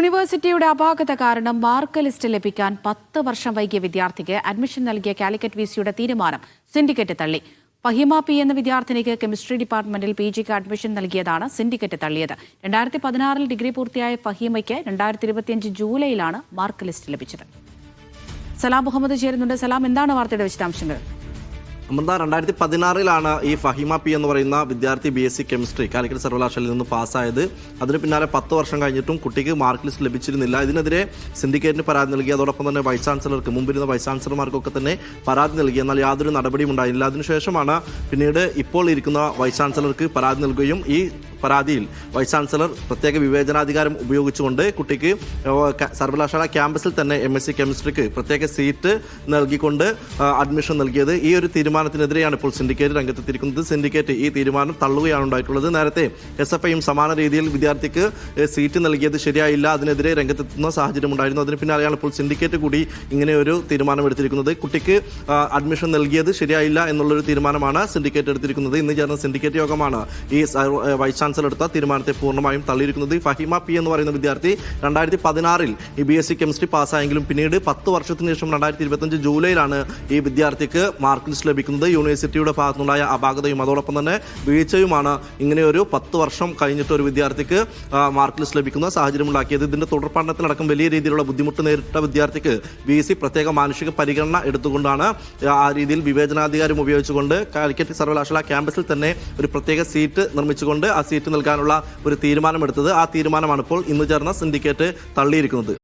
യൂണിവേഴ്സിറ്റിയുടെ അപാകത കാരണം മാർക്ക് ലിസ്റ്റ് ലഭിക്കാൻ പത്ത് വർഷം വൈകിയ വിദ്യാർത്ഥിക്ക് അഡ്മിഷൻ നൽകിയ കാലിക്കറ്റ് വി സിയുടെ തീരുമാനം സിൻഡിക്കേറ്റ് തള്ളി. ഫഹിമ പി എന്ന വിദ്യാർത്ഥിനിക്ക് കെമിസ്ട്രി ഡിപ്പാർട്ട്മെന്റിൽ പി ജിക്ക് അഡ്മിഷൻ നൽകിയതാണ് സിൻഡിക്കറ്റ് തള്ളിയത്. രണ്ടായിരത്തി പതിനാറിൽ ഡിഗ്രി പൂർത്തിയായ ഫഹീമയ്ക്ക് രണ്ടായിരത്തി ഇരുപത്തിയഞ്ച് ജൂലൈയിലാണ് മാർക്ക് ലിസ്റ്റ് ലഭിച്ചത്. സലാം മുഹമ്മദ് ചേരുന്നുണ്ട്. സലാം എന്താണ് വാർത്തയുടെ വിശദാംശങ്ങൾ? അമൃത രണ്ടായിരത്തി പതിനാറിലാണ് ഈ ഫഹിമ പി എന്ന് പറയുന്ന വിദ്യാർത്ഥി B S C chemistry Calicut സർവകലാശാലയിൽ നിന്ന് പാസ്സായത്. അതിന് പിന്നാലെ പത്ത് വർഷം കഴിഞ്ഞിട്ടും കുട്ടിക്ക് മാർക്ക് ലിസ്റ്റ് ലഭിച്ചിരുന്നില്ല. ഇതിനെതിരെ സിൻഡിക്കേറ്റിന് പരാതി നൽകി. അതോടൊപ്പം തന്നെ വൈസ് ചാൻസലർക്ക് മുമ്പിരുന്ന വൈസ് ചാൻസലർമാർക്കൊക്കെ തന്നെ പരാതി നൽകി. എന്നാൽ യാതൊരു നടപടിയും ഉണ്ടായില്ല അതിനുശേഷമാണ് പിന്നീട് ഇപ്പോൾ ഇരിക്കുന്ന വൈസ് ചാൻസലർക്ക് പരാതി നൽകുകയും ഈ പരാതിയിൽ വൈസ് ചാൻസലർ പ്രത്യേക വിവേചനാധികാരം ഉപയോഗിച്ചുകൊണ്ട് കുട്ടിക്ക് സർവകലാശാല ക്യാമ്പസിൽ തന്നെ എം എസ് സി കെമിസ്ട്രിക്ക് പ്രത്യേക സീറ്റ് നൽകിക്കൊണ്ട് അഡ്മിഷൻ നൽകിയത്. ഈ ഒരു തീരുമാനത്തിനെതിരെയാണ് ഇപ്പോൾ സിൻഡിക്കേറ്റ് രംഗത്തെത്തിയിരിക്കുന്നത്. സിൻഡിക്കേറ്റ് ഈ തീരുമാനം തള്ളുകയാണ് ഉണ്ടായിട്ടുള്ളത്. നേരത്തെ എസ് എഫ് ഐയും സമാന രീതിയിൽ വിദ്യാർത്ഥിക്ക് സീറ്റ് നൽകിയത് ശരിയായില്ല. അതിനെതിരെ രംഗത്തെത്തുന്ന സാഹചര്യം ഉണ്ടായിരുന്നു. അതിന് പിന്നാലെയാണ് ഇപ്പോൾ സിൻഡിക്കേറ്റ് കൂടി ഇങ്ങനെ ഒരു തീരുമാനം എടുത്തിരിക്കുന്നത്. കുട്ടിക്ക് അഡ്മിഷൻ നൽകിയത് ശരിയായില്ല എന്നുള്ളൊരു തീരുമാനമാണ് സിൻഡിക്കേറ്റ് എടുത്തിരിക്കുന്നത്. ഇന്ന് ചേർന്ന സിൻഡിക്കേറ്റ് യോഗമാണ് ഈ വൈസ് ചാൻസലർ എടുത്ത തീരുമാനത്തെ പൂർണമായും തള്ളിയിരിക്കുന്നത് ഫഹിമ പി എന്ന് പറയുന്ന വിദ്യാർത്ഥി രണ്ടായിരത്തി പതിനാറിൽ ബി എസ് സി കെമിസ്ട്രി പാസ്സായെങ്കിലും പിന്നീട് പത്ത് വർഷത്തിന് ശേഷം രണ്ടായിരത്തി ഇരുപത്തഞ്ച് ജൂലൈയിലാണ് ഈ വിദ്യാർത്ഥിക്ക് മാർക്ക് ലിസ്റ്റ് ലഭിക്കുന്നത്. യൂണിവേഴ്സിറ്റിയുടെ ഭാഗത്തുനിന്നുണ്ടായ അപാകതയും അതോടൊപ്പം തന്നെ വീഴ്ചയുമാണ് ഇങ്ങനെയൊരു പത്ത് വർഷം കഴിഞ്ഞിട്ട് ഒരു വിദ്യാർത്ഥിക്ക് മാർക്ക് ലിസ്റ്റ് ലഭിക്കുന്ന സാഹചര്യം ഉണ്ടാക്കിയത് ഇതിന്റെ തുടർ പഠനത്തിനടക്കം വലിയ രീതിയിലുള്ള ബുദ്ധിമുട്ട് നേരിട്ട വിദ്യാർത്ഥിക്ക് ബി സി പ്രത്യേക മാനുഷിക പരിഗണന എടുത്തുകൊണ്ടാണ് ആ രീതിയിൽ വിവേചനാധികാരം ഉപയോഗിച്ചുകൊണ്ട് കാലിക്കറ്റ് സർവകലാശാല ക്യാമ്പസിൽ തന്നെ ഒരു പ്രത്യേക സീറ്റ് നിർമ്മിച്ചുകൊണ്ട് ആ സീറ്റ് നൽകാനുള്ള ഒരു തീരുമാനമെടുത്തത്. ആ തീരുമാനമാണ് ഇപ്പോൾ ഇന്ന് ചേർന്ന സിൻഡിക്കേറ്റ് തള്ളിയിരിക്കുന്നത്.